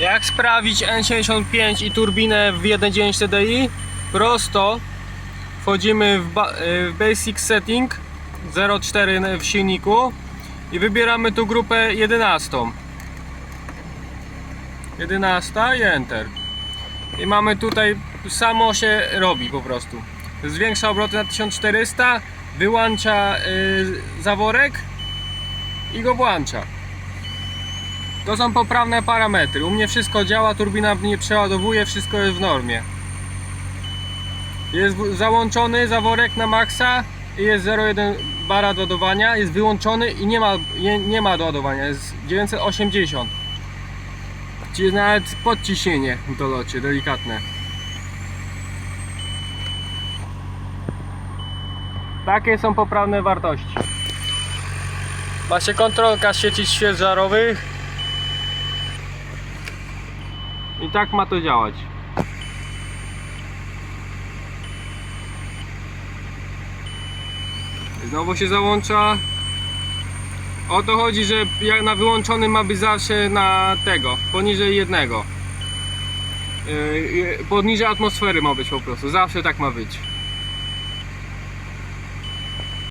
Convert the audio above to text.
Jak sprawić N75 i turbinę w 1.9 TDI? Prosto wchodzimy w, y, w Basic Setting 0.4 w silniku i wybieramy tu grupę 11. 11 i Enter. I mamy tutaj, samo się robi po prostu. Zwiększa obroty na 1400, wyłącza y, zaworek i go włącza. To są poprawne parametry. U mnie wszystko działa, turbina nie przeładowuje, wszystko jest w normie. Jest załączony zaworek na maksa i jest 0,1 bara do ładowania, jest wyłączony i nie ma, nie, nie ma do ładowania, jest 980. Czyli nawet podciśnienie w dolocie, delikatne. Takie są poprawne wartości. Macie kontrolka sieci świec żarowych. I tak ma to działać. Znowu się załącza. O to chodzi, że jak na wyłączony ma być zawsze na tego, poniżej jednego. Yy, yy, Poniżej atmosfery ma być po prostu, zawsze tak ma być.